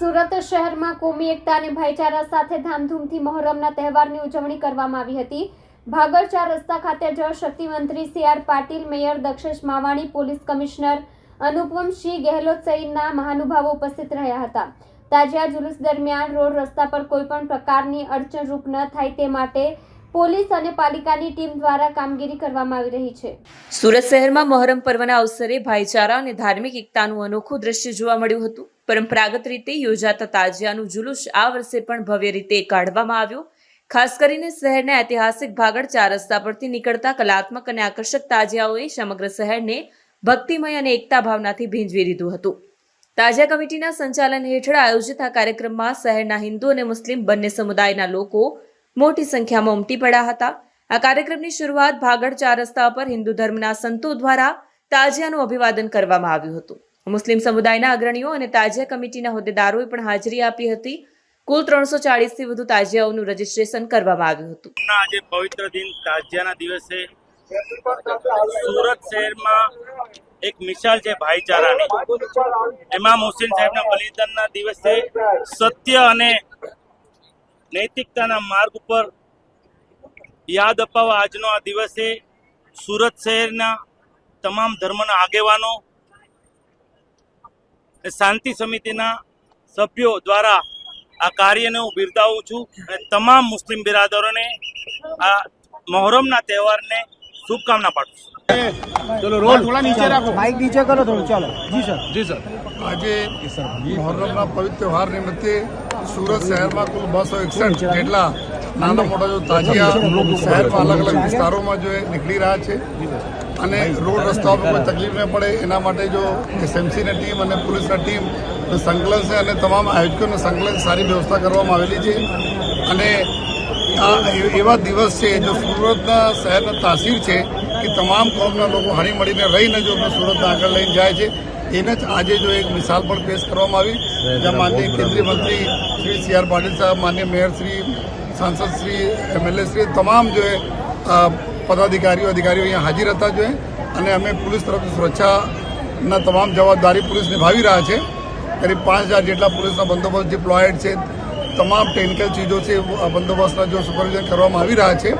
સુરત શહેરમાં કોમી એકતા અને ભાઈચારા સાથે ધામધૂમથી મહોરમના તહેવારની ઉજવણી કરવામાં આવી હતી. ભાગળચાર રસ્તા ખાતે જળ શક્તિ મંત્રી C R Patil, mayor Dakshesh Mavani, police commissioner Anupam Singh Gehlot સહિતના મહાનુભાવો ઉપસ્થિત રહ્યા હતા. તાજિયા જુલુસ દરમિયાન રોડ રસ્તા પર કોઈ પણ પ્રકારની અડચણરૂપ ન થાય તે માટે પોલીસ અને પાલિકાની ટીમ દ્વારા કામગીરી કરવામાં આવી રહી છે. સુરત શહેરમાં મહોરમ પર્વના અવસરે ભાઈચારા અને ધાર્મિક એકતાનું અનોખું દ્રશ્ય જોવા મળ્યું હતું. પરંપરાગત રીતે યોજાતા તાજિયાનું જુલુસ આ વર્ષે પણ ભવ્ય રીતે કાઢવામાં આવ્યું. ખાસ કરીને શહેરના ઐતિહાસિક ભાગળ ચાર રસ્તા પરથી નીકળતા કલાત્મક અને આકર્ષક તાજિયાઓએ સમગ્ર શહેરને ભક્તિમય અને એકતા ભાવનાથી ભીંજવી દીધું હતું. તાજા કમિટીના સંચાલન હેઠળ આયોજિત આ કાર્યક્રમમાં શહેરના હિન્દુ અને મુસ્લિમ બંને સમુદાયના લોકો મોટી સંખ્યામાં ઉમટી પડ્યા હતા. આ કાર્યક્રમની શરૂઆત ભાગળ ચાર રસ્તા પર હિન્દુ ધર્મના સંતો દ્વારા તાજિયાનું અભિવાદન કરવામાં આવ્યું હતું. મુસ્લિમ સમુદાયના અગ્રણીઓ અને તાજિયા કમિટીના હોદ્દેદારોએ પણ હાજરી આપી હતી. કુલ ત્રણસો ચાળીસથી વધુ તાજિયાઓનું રજીસ્ટ્રેશન કરવામાં આવ્યું હતું. આજે પવિત્ર દિન તાજિયાના દિવસે સુરત શહેરમાં એક મિસાલ છે ભાઈચારાની. એમાં મુસ્લિમ સાહેબના બલિદાનના દિવસે સત્ય અને નૈતિકતાના માર્ગ ઉપર યાદ અપાવવા આજનો આ દિવસે સુરત શહેરના તમામ ધર્મના આગેવાનો શાંતિ સમિતિના સભ્યો દ્વારા આ કાર્યને હું બિરદાવું છું અને તમામ મુસ્લિમ બિરાદરોને આ મોહરમના તહેવારને શુભકામના પાઠવું છું. ચલો રોલ થોડા નીચે રાખો. માઇક નીચે કરો થોડું ચાલો. જી સર જી સર આજે મહોરમના પવિત્ર તહેવાર નિમિત્તે સુરત શહેરમાં કુલ બસો એકસઠ જેટલા નાના મોટા જો તાજિયા શહેરમાં અલગ અલગ વિસ્તારોમાં જો એ નીકળી રહ્યા છે. અને રોડ રસ્તાઓ પર કોઈ તકલીફ ન પડે એના માટે જો એસએમસીની ટીમ અને પોલીસના ટીમ સંકલન છે અને તમામ આયોજકોને સંકલન સારી વ્યવસ્થા કરવામાં આવેલી છે. અને આ એવા દિવસ છે જો સુરતના શહેરના તાસીર છે કે તમામ કોમના લોકો હળી મળીને રહીને જો સુરતને આગળ લઈને જાય છે એને જ આજે જો એક મિસાલ પણ પેશ કરવામાં આવી જ્યાં માનનીય કેન્દ્રીય મંત્રી શ્રી સી આર પાટીલ સાહેબ માન્ય મેયર શ્રી સાંસદ શ્રી એમએલએ શ્રી તમામ જો એ, પદાધિકારીઓ અધિકારીઓ અહીંયા હાજર હતા જોઈએ. અને અમે પોલીસ તરફથી સુરક્ષાના તમામ જવાબદારી પોલીસ નિભાવી રહ્યા છે. કરીબ પાંચ હજાર જેટલા પોલીસના બંદોબસ્ત ડિપ્લોયડ છે. તમામ ટેકનિકલ ચીજો છે બંદોબસ્તના જો સુપરવિઝન કરવામાં આવી રહ્યા છે.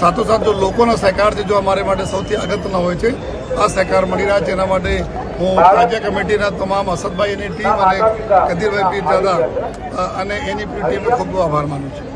સાથોસાથ જો લોકોનો સહકાર છે જો અમારે માટે સૌથી અગત્યનો હોય છે આ સહકાર મળી રહ્યા છે. એના માટે હું રાજ્ય કમિટીના તમામ અસદભાઈ એની ટીમ અને કદીરભાઈ પીર દાદા અને એની ટીમનો ખૂબ ખૂબ આભાર માનું છું.